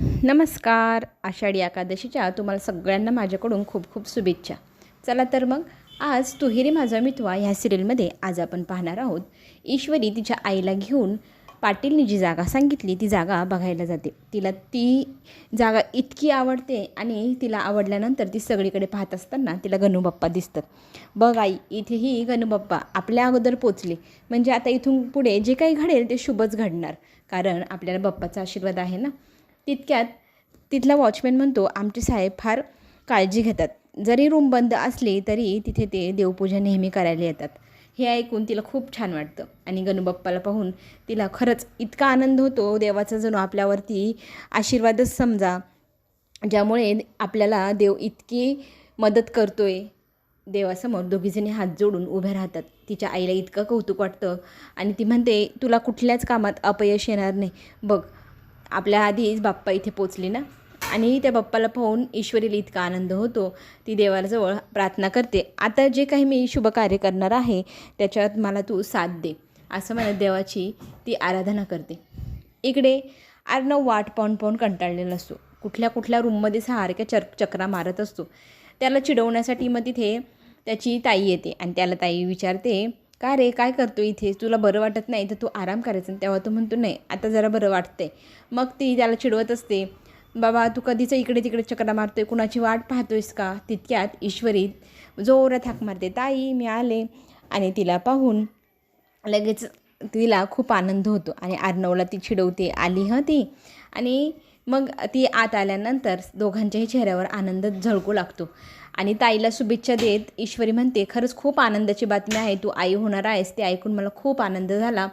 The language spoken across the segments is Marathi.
नमस्कार. आषाढी एकादशीच्या तुम्हाला सगळ्यांना माझ्याकडून खूप खूप शुभेच्छा. चला तर मग आज तुहेरी माझा मितवा ह्या सिरियलमध्ये आज आपण पाहणार आहोत. ईश्वरी तिच्या आईला घेऊन पाटीलनी जी जागा सांगितली ती जागा बघायला जाते. तिला ती जागा इतकी आवडते आणि तिला आवडल्यानंतर ती सगळीकडे पाहत असताना तिला गणूबाप्पा दिसतात. बघ आई इथेही गणूबाप्पा आपल्या अगोदर पोचले. म्हणजे आता इथून पुढे जे काही घडेल ते शुभच घडणार. कारण आपल्याला बाप्पाचा आशीर्वाद आहे ना? तितक्यात तिथला वॉचमॅन म्हणतो आमचे साहेब फार काळजी घेतात. जरी रूम बंद असली तरी तिथे ते देवपूजा नेहमी करायला येतात. हे ऐकून तिला खूप छान वाटतं. आणि गणूबाप्पाला पाहून तिला खरंच इतका आनंद होतो. देवाचा जणू आपल्यावरती आशीर्वादच समजा ज्यामुळे आपल्याला देव इतकी मदत करतो आहे देवासमोर दोघीजणी हात जोडून उभे राहतात. तिच्या आईला इतकं कौतुक वाटतं आणि ती म्हणते तुला कुठल्याच कामात अपयश येणार नाही. बघ आपल्या आधीच बाप्पा इथे पोचली ना? आणि त्या बाप्पाला पाहून ईश्वरीला इतका आनंद होतो. ती देवाजवळ प्रार्थना करते आता जे काही मी शुभ कार्य करणार आहे त्याच्यात मला तू साथ दे. असं म्हणत देवाची ती आराधना करते. इकडे अर्णव वाट पाहून पाहून कंटाळलेला असतो. कुठल्या कुठल्या रूममध्ये सारख्या चर चक्रा मारत असतो. त्याला चिडवण्यासाठी मग तिथे त्याची ताई येते आणि त्याला ताई विचारते का रे काय करतो इथे? तुला बरं वाटत नाही? तर तू आराम करायचं तेव्हा तो म्हणतो नाही आता जरा बरं वाटतंय. मग ती त्याला चिडवत असते. बाबा तू कधीच इकडे तिकडे चक्रा मारतोय? कुणाची वाट पाहतोयस का? तितक्यात ईश्वरी जोरात हाक मारते. ताई मी आले. आणि तिला पाहून लगेच तिला खूप आनंद होतो आणि अर्णवला ती चिडवते. आली हं ती? आणि मग ती आत आल्यानंतर दोघांच्याही चेहऱ्यावर आनंद झळकू लागतो. आणि ताईला शुभेच्छा देत ईश्वरी म्हणते खरंच खूप आनंदाची बातमी आहे तू आई होणार आहेस. ते ऐकून मला खूप आनंद झाला.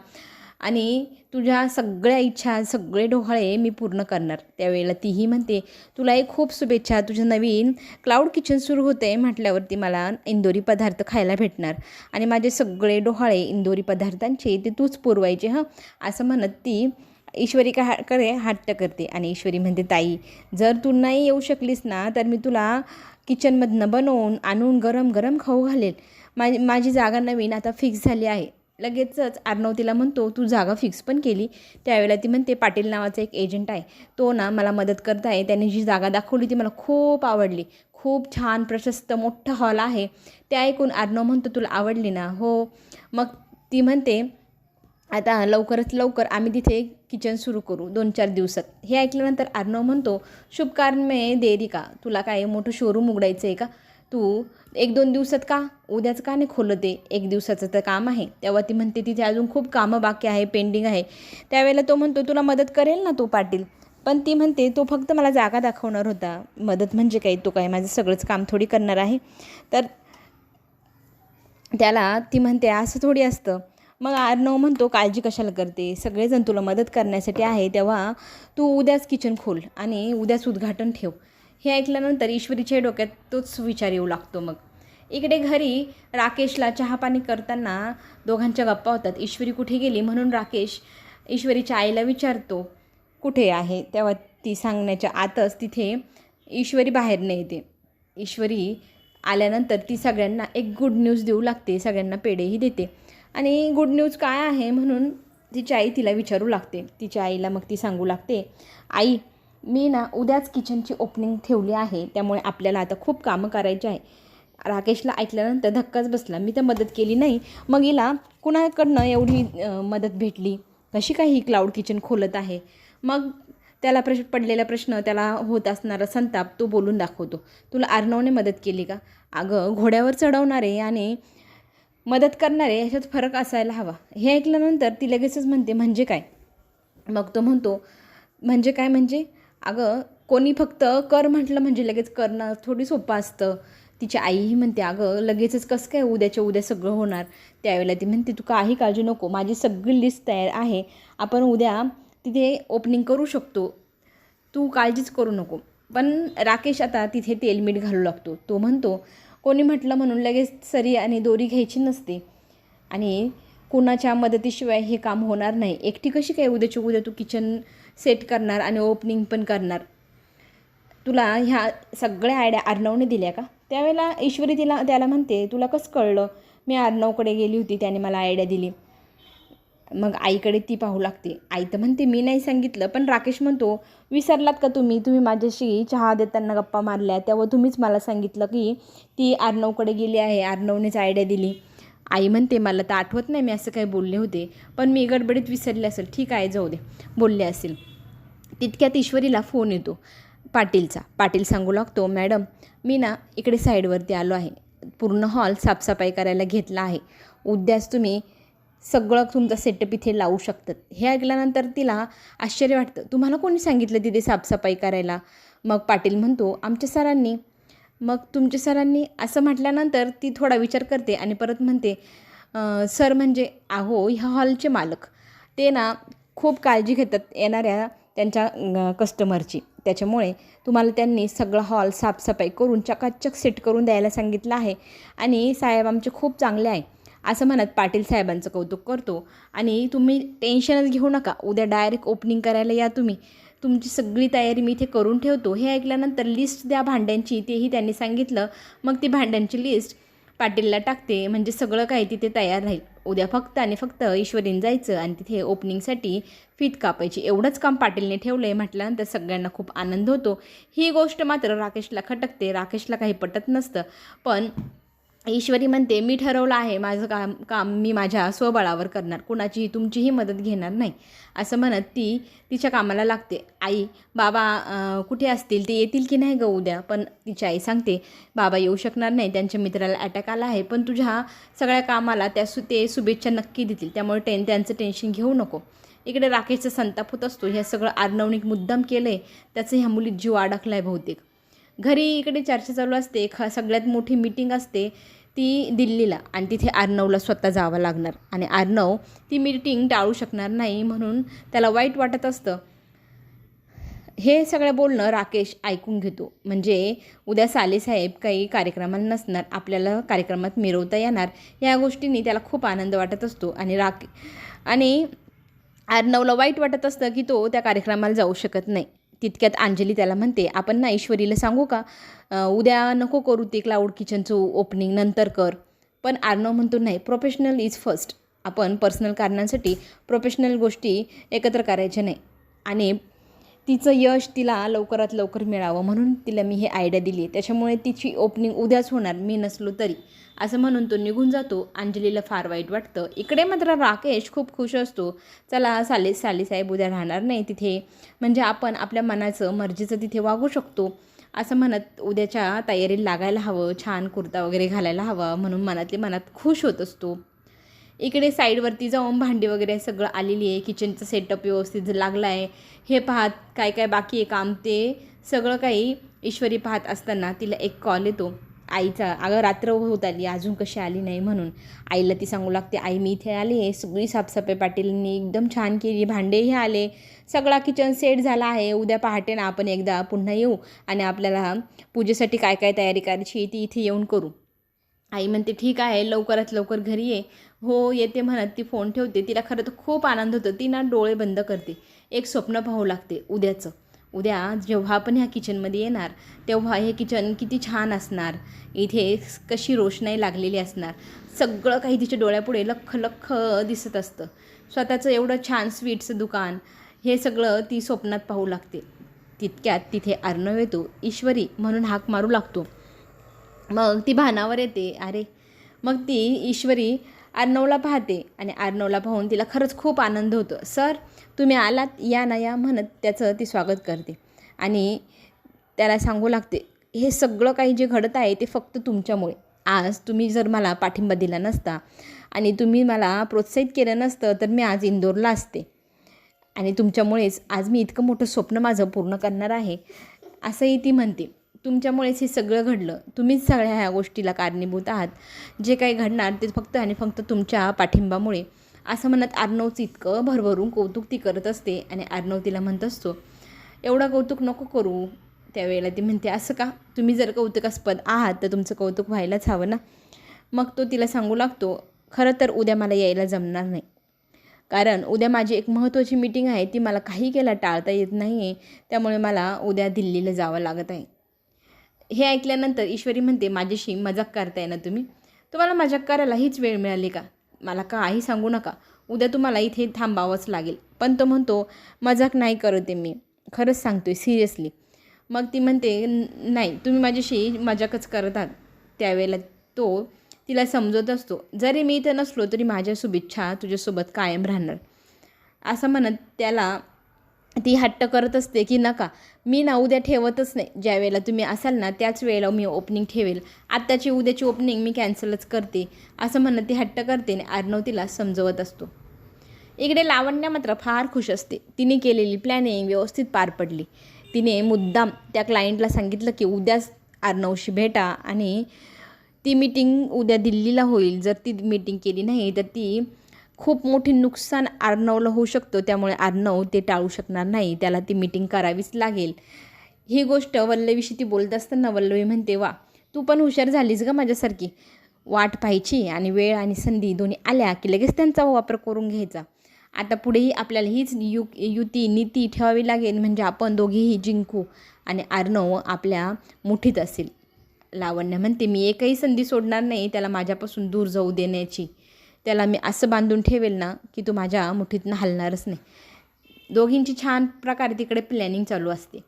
आणि तुझ्या सगळ्या इच्छा सगळे डोहाळे मी पूर्ण करणार. त्यावेळेला तीही म्हणते तुलाही खूप शुभेच्छा तुझं नवीन क्लाउड किचन सुरू होते म्हटल्यावरती मला इंदोरी पदार्थ खायला भेटणार. आणि माझे सगळे डोहाळे इंदोरी पदार्थांचे ते तूच पुरवायचे हं असं म्हणत ती ईश्वरी का कडे हट्ट करते. आणि ईश्वरी म्हणते ताई जर तू नाही येऊ शकलीस ना तर मी तुला किचनमधनं बनवून आणून गरम गरम खाऊ घालेल. माझी माझी जागा नवीन आता फिक्स झाली आहे. लगेचच आर्णव तिला म्हणतो तू जागा फिक्स पण केली. त्यावेळेला ती म्हणते पाटील नावाचा एक एजंट आहे. तो ना मला मदत करत आहे त्याने जी जागा दाखवली ती मला खूप आवडली. खूप छान प्रशस्त मोठं हॉल आहे. ते ऐकून आर्णव म्हणतो तुला आवडली ना? हो. मग ती म्हणते आता लवकरात लवकर आम्ही तिथे किचन सुरू करू दोन चार दिवसात. हे ऐकल्यानंतर अर्णव म्हणतो शुभ कारण मे देरी का? तुला काय मोठं शोरूम उघडायचं आहे का? तू एक दोन दिवसात का? उद्याचं का नाही खोलत आहे? एक दिवसाचं तर काम आहे. तेव्हा ती म्हणते तिथे अजून खूप कामं बाकी आहे पेंडिंग आहे. त्यावेळेला तो म्हणतो तुला मदत करेल ना तो पाटील? पण ती म्हणते तो फक्त मला जागा दाखवणार होता. मदत म्हणजे काही तो काय माझं सगळंच काम थोडी करणार आहे? तर त्याला ती म्हणते असं थोडी असतं. मग अर्णव म्हणतो काळजी कशाला करते? सगळेजण तुला मदत करण्यासाठी आहे तेव्हा तू उद्याच किचन खोल आणि उद्याच उद्घाटन ठेव. हे ऐकल्यानंतर ईश्वरीच्या डोक्यात तोच विचार येऊ लागतो मग. इकडे घरी राकेशला चहापाणी करताना दोघांच्या गप्पा होतात. ईश्वरी कुठे गेली? म्हणून राकेश ईश्वरीच्या आईला विचारतो कुठे आहे? तेव्हा ती सांगण्याच्या आतच तिथे ईश्वरी बाहेरनं येते. ईश्वरी आल्यानंतर ती सगळ्यांना एक गुड न्यूज देऊ लागते सगळ्यांना पेढेही देते. आणि गुड न्यूज काय आहे म्हणून तिची आई तिला विचारू लागते. तिच्या आईला मग ती सांगू लागते आई मी ना उद्याच किचनची ओपनिंग ठेवली आहे. त्यामुळे आपल्याला आता खूप कामं करायची आहे. राकेशला ऐकल्यानंतर धक्काच बसला मी तर मदत केली नाही. मग हिला कुणाकडनं एवढी मदत भेटली? कशी काही क्लाउड किचन खोलत आहे? मग त्याला प्रश्न पडलेला प्रश्न त्याला होत असणारा संताप तो बोलून दाखवतो. तुला अर्णवने मदत केली का? अगं घोड्यावर चढवणारे आणि मदत करणारे ह्याच्यात फरक असायला हवा. हे ऐकल्यानंतर ती लगेचच म्हणते म्हणजे काय? मग तो म्हणतो म्हणजे काय म्हणजे? अगं कोणी फक्त कर म्हटलं म्हणजे लगेच करणं थोडी सोपं असतं. तिची आईही म्हणते अगं लगेचच कसं काय उद्याच्या उद्या सगळं होणार? त्यावेळेला ती म्हणते तू काही काळजी नको माझी सगळी लिस्ट तयार आहे. आपण उद्या तिथे ओपनिंग करू शकतो. तू काळजीच करू नको. पण राकेश आता तिथे तेल मीठ घालू लागतो. तो म्हणतो कोणी म्हटलं म्हणून लगेच सरी आणि दोरी घ्यायची नसते. आणि कुणाच्या मदतीशिवाय हे काम होणार नाही. एकटी कशी काय उद्याच्या उद्या तू किचन सेट करणार आणि ओपनिंग पण करणार? तुला ह्या सगळ्या आयडिया अर्णवने दिल्या का? त्यावेळेला ईश्वरी तिला त्याला म्हणते तुला कसं कळलं? मी अर्णवकडे गेली होती त्याने मला आयडिया दिली. मग आईकडे ती पाहू लागते. आई तर म्हणते मी नाही सांगितलं पण राकेश म्हणतो विसरलात का तुम्ही? तुम्ही माझ्याशी चहा देताना गप्पा मारल्या तेव्हा तुम्हीच मला सांगितलं की ती आर्णवकडे गेली आहे आर्णवनेच आयडिया दिली. आई म्हणते मला तर आठवत नाही मी असं काही बोलले होते पण मी गडबडीत विसरले असेल. ठीक आहे जाऊ दे बोलले असेल. तितक्यात ईश्वरीला फोन येतो पाटीलचा. पाटील सांगू लागतो मॅडम मी ना इकडे साईडवरती आलो आहे. पूर्ण हॉल साफसफाई करायला घेतला आहे. उद्याच तुम्ही सगळं तुमचा सेटअप इथे लावू शकतात. हे ऐकल्यानंतर तिला आश्चर्य वाटतं. तुम्हाला कोणी सांगितलं तिथे साफसफाई करायला? मग पाटील म्हणतो आमच्या सरांनी. मग तुमच्या सरांनी असं म्हटल्यानंतर ती थोडा विचार करते आणि परत म्हणते सर म्हणजे आहो ह्या हॉलचे मालक. ते ना खूप काळजी घेतात येणाऱ्या त्यांच्या कस्टमरची त्याच्यामुळे तुम्हाला त्यांनी सगळं हॉल साफसफाई करून चकाचक सेट करून द्यायला सांगितलं आहे आणि साहेब आमचे खूप चांगले आहे. असं म्हणत पाटील साहेबांचं कौतुक करतो. आणि तुम्ही टेन्शनच घेऊ नका. उद्या डायरेक्ट ओपनिंग करायला या तुम्ही. तुमची सगळी तयारी मी इथे करून ठेवतो. हे ऐकल्यानंतर लिस्ट द्या भांड्यांची. तेही त्यांनी सांगितलं. मग ती भांड्यांची लिस्ट पाटीलला टाकते. म्हणजे सगळं काही तिथे तयार राहील. उद्या फक्त आणि फक्त ईश्वरीन जायचं आणि तिथे ओपनिंगसाठी फीत कापायची. एवढंच काम पाटीलने ठेवलं आहे म्हटल्यानंतर सगळ्यांना खूप आनंद होतो. ही गोष्ट मात्र राकेशला खटकते. राकेशला काही पटत नसतं. पण ईश्वरी म्हणते मी ठरवलं आहे माझं काम काम मी माझ्या स्वबळावर करणार. कुणाचीही तुमचीही मदत घेणार नाही. असं म्हणत ती तिच्या कामाला लागते. आई बाबा कुठे असतील? ते येतील की नाही ग उद्या? पण तिची आई सांगते बाबा येऊ शकणार नाही. त्यांच्या मित्राला अटॅक आला आहे. पण तुझ्या सगळ्या कामाला त्या सु ते शुभेच्छा नक्की देतील. त्यामुळे टेन त्यांचं टेन्शन घेऊ नको. इकडे राकेशचा संताप होत असतो. हे सगळं आर्नवनिक मुद्दाम केलं आहे त्याचं ह्या मुलीत जीव अडकला आहे बहुतेक. घरी इकडे चर्चा चालू असते ख सगळ्यात मोठी मीटिंग असते ती दिल्लीला आणि तिथे आर्नवला स्वतः जावं लागणार. आणि आर्नव ती मीटिंग टाळू शकणार नाही म्हणून त्याला वाईट वाटत असतं. हे सगळं बोलणं राकेश ऐकून घेतो. म्हणजे उद्या सालेसाहेब काही कार्यक्रमाला नसणार आपल्याला कार्यक्रमात मिरवता येणार या गोष्टींनी त्याला खूप आनंद वाटत असतो. आणि राके आणि अर्णवला वाईट वाटत असतं की तो त्या कार्यक्रमाला जाऊ शकत नाही. तितक्यात अंजली त्याला म्हणते आपण ना ईश्वरीला सांगू का? उद्या नको करू ते क्लाउड किचनचं ओपनिंग नंतर कर. पण आर्नव म्हणतो नाही प्रोफेशनल इज फर्स्ट आपण पर्सनल कारणांसाठी प्रोफेशनल गोष्टी एकत्र करायच्या नाही. आणि तिचं यश तिला लवकरात लवकर मिळावं म्हणून तिला मी हे आयडिया दिली त्याच्यामुळे तिची ओपनिंग उद्याच होणार मी नसलो तरी. असं म्हणून तो निघून जातो अंजलीला फार वाईट वाटतं. इकडे मात्र राकेश खूप खुश असतो. चला साले सालेसाहेब उद्या राहणार नाही तिथे. म्हणजे आपण आपल्या मनाचं मर्जीचं तिथे वागू शकतो. असं म्हणत उद्याच्या तयारीला लागायला हवं छान कुर्ता वगैरे घालायला हवा म्हणून मनातले मनात खुश होत असतो. इकडे साईडवरती जाऊन भांडी वगैरे सगळं आलेली आहे. किचनचं सेटअप व्यवस्थित लागला आहे. हे पाहत काय काय बाकी आहे काम ते सगळं काही ईश्वरी पाहत असताना तिला एक कॉल येतो. आईचा अगं रात्र होत आली अजून कशी आली नाही म्हणून. आईला ती सांगू लागते आई मी इथे आली आहे सगळी साफसफाई पाटीलनी एकदम छान केली भांडेही आले. सगळा किचन सेट झाला आहे उद्या पहाटे ना आपण एकदा पुन्हा येऊ आणि आपल्याला पूजेसाठी काय काय तयारी करायची ती इथे येऊन करू. आई म्हणते ठीक आहे लवकरात लवकर घरी ये. हो येते म्हणत ती फोन ठेवते. तिला खरं तर खूप आनंद होतो. ती ना डोळे बंद करते. एक स्वप्न पाहू लागते उद्याचं. उद्या जेव्हा आपण ह्या किचनमध्ये येणार तेव्हा हे किचन किती छान असणार. इथे कशी रोषणाई लागलेली असणार. सगळं काही तिच्या डोळ्यापुढे लख लख दिसत असतं. स्वतःचं एवढं छान स्वीट्सचं दुकान हे सगळं ती स्वप्नात पाहू लागते. तितक्यात तिथे अर्णव येतो. ईश्वरी म्हणून हाक मारू लागतो. मग ती भानावर येते. अरे. मग ती ईश्वरी आर्नवला पाहते आणि अर्णवला पाहून तिला खरंच खूप आनंद होतो. सर तुम्ही आलात? या ना या म्हणत त्याचं ती स्वागत करते. आणि त्याला सांगू लागते हे सगळं काही जे घडत आहे ते फक्त तुमच्यामुळे. आज तुम्ही जर मला पाठिंबा दिला नसता आणि तुम्ही मला प्रोत्साहित केलं नसतं तर मी आज इंदोरला असते. आणि तुमच्यामुळेच आज मी इतकं मोठं स्वप्न माझं पूर्ण करणार आहे असंही ती म्हणते. तुमच्यामुळेच हे सगळं घडलं. तुम्हीच सगळ्या ह्या गोष्टीला कारणीभूत आहात. जे काही घडणार ते फक्त आणि फक्त तुमच्या पाठिंबामुळे. असं म्हणत अर्णवचं इतकं भरभरून कौतुक ती करत असते आणि आर्णव तिला म्हणत असतो एवढं कौतुक नको करू. त्यावेळेला ती म्हणते असं का? तुम्ही जर कौतुकास्पद आहात तर तुमचं कौतुक व्हायलाच हवं ना? मग तो तिला सांगू लागतो खरं तर उद्या मला यायला जमणार नाही. कारण उद्या माझी एक महत्त्वाची मीटिंग आहे ती मला काही केला टाळता येत नाही आहे त्यामुळे मला उद्या दिल्लीला जावं लागत आहे. हे ऐकल्यानंतर ईश्वरी म्हणते माझ्याशी मजाक करताय ना तुम्ही? तुम्हाला मजाक करायला हीच वेळ मिळाली का? मला काही सांगू नका. उद्या तुम्हाला इथे थांबावंच लागेल. पण तो म्हणतो मजाक नाही करत आहे मी. खरंच सांगतोय सिरियसली. मग ती म्हणते नाही तुम्ही माझ्याशी मजाकच करत आहात. त्यावेळेला तो तिला समजत असतो जरी मी इथं नसलो तरी माझ्या शुभेच्छा तुझ्यासोबत कायम राहणार. असं म्हणत त्याला ती हट्ट करत असते की नका मी ना उद्या ठेवतच नाही. ज्या वेळेला तुम्ही असाल ना त्याच वेळेला मी ओपनिंग ठेवेल. आत्ताची उद्याची ओपनिंग मी कॅन्सलच करते. असं म्हणत ती हट्ट करते आणि अर्णव तिला समजवत असतो. इकडे लावण्या मात्र फार खुश असते. तिने केलेली प्लॅनिंग व्यवस्थित पार पडली. तिने मुद्दाम त्या क्लायंटला सांगितलं की उद्याच अर्णवशी भेटा आणि ती मीटिंग उद्या दिल्लीला होईल. जर ती मीटिंग केली नाही तर ती खूप मोठी नुकसान अर्णवला होऊ शकतो. त्यामुळे आर्णव ते टाळू शकणार नाही. त्याला ती मीटिंग करावीच लागेल. ही गोष्ट वल्लवीशी ती बोलत असताना वल्लवी म्हणते वा तू पण हुशार झालीस ग माझ्यासारखी. वाट पाहायची आणि वेळ आणि संधी दोन्ही आल्या की लगेच त्यांचा वापर करून घ्यायचा. आता पुढेही आपल्याला हीच यु युती नीती ठेवावी लागेल म्हणजे आपण दोघेही जिंकू आणि आर्णव आपल्या मुठीत असेल. लावण्य म्हणते मी एकही संधी सोडणार नाही. त्याला माझ्यापासून दूर जाऊ देण्याची त्याला मी असं बांधून ठेवेल ना की तो माझ्या मुठीतनं हलणारच नाही. दोघींची छान प्रकारे तिकडे प्लॅनिंग चालू असते.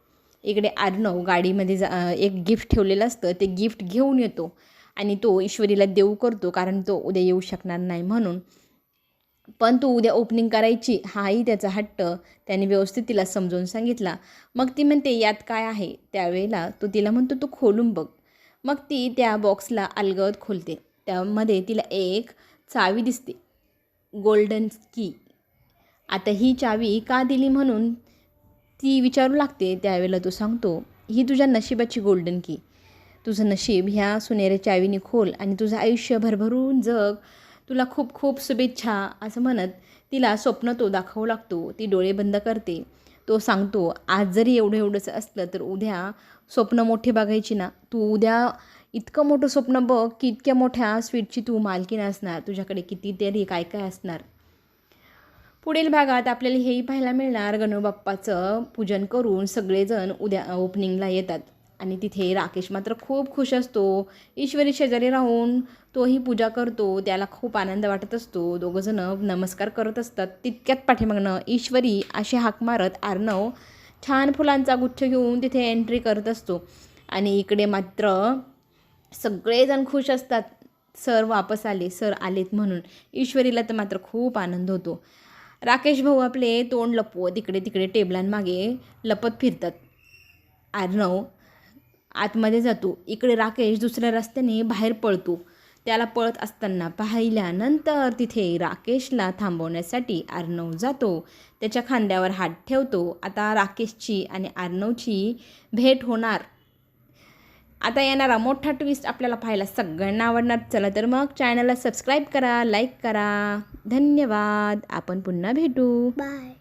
इकडे अर्णव गाडीमध्ये जा एक गिफ्ट ठेवलेलं असतं ते गिफ्ट घेऊन येतो आणि तो ईश्वरीला देऊ करतो कारण तो उद्या येऊ शकणार नाही म्हणून. पण तू उद्या ओपनिंग करायची हाही त्याचा हट्ट त्याने व्यवस्थित तिला समजवून सांगितला. मग ती म्हणते यात काय आहे? त्यावेळेला तो तिला म्हणतो तू खोलून बघ. मग ती त्या बॉक्सला अलगद खोलते. त्यामध्ये तिला एक चावी दिसते. गोल्डन की. आता ही चावी का दिली म्हणून ती विचारू लागते त्यावेळेला तो सांगतो ही तुझ्या नशिबाची गोल्डन की. तुझं नशीब ह्या सुनेऱ्या चावीने खोल आणि तुझं आयुष्य भरभरून जग. तुला खूप खूप शुभेच्छा असं म्हणत तिला स्वप्न तो दाखवू लागतो. ती डोळे बंद करते. तो सांगतो आज जरी एवढं एवढंच असलं तर उद्या स्वप्न मोठे बघायची ना. तू उद्या इतकं मोठं स्वप्न बघ की इतक्या मोठ्या स्वीटची तू मालकीण असणार तुझ्याकडे कितीतरी काय काय असणार? पुढील भागात आपल्याला हेही पाहायला मिळणार गणबाप्पाचं पूजन करून सगळेजण उद्या ओपनिंगला येतात. आणि तिथे राकेश मात्र खूप खुश असतो. ईश्वरी शेजारी राहून तोही पूजा करतो त्याला खूप आनंद वाटत असतो. दोघंजणं नमस्कार करत असतात. तितक्यात पाठीमागणं ईश्वरी असे हाक मारत आर्णव छान फुलांचा गुच्छ घेऊन तिथे एंट्री करत असतो. आणि इकडे मात्र सगळेजण खुश असतात. सर वापस आले सर आलेत म्हणून. ईश्वरीला तर मात्र खूप आनंद होतो. राकेश भाऊ आपले तोंड लपवत इकडे तिकडे टेबलांमागे लपत फिरतात. आर्णव आतमध्ये जातो. इकडे राकेश दुसऱ्या रस्त्याने बाहेर पळतो. त्याला पळत असताना पाहिल्यानंतर तिथे राकेशला थांबवण्यासाठी आर्णव जातो. त्याच्या खांद्यावर हात ठेवतो. आता राकेशची आणि आर्णवची भेट होणार. आता येणारा मोठा ट्विस्ट आपल्याला पाहायला सगळ्यांना आवडणार. चला तर मग चॅनलला सबस्क्राईब करा लाईक करा. धन्यवाद. आपण पुन्हा भेटू. बाय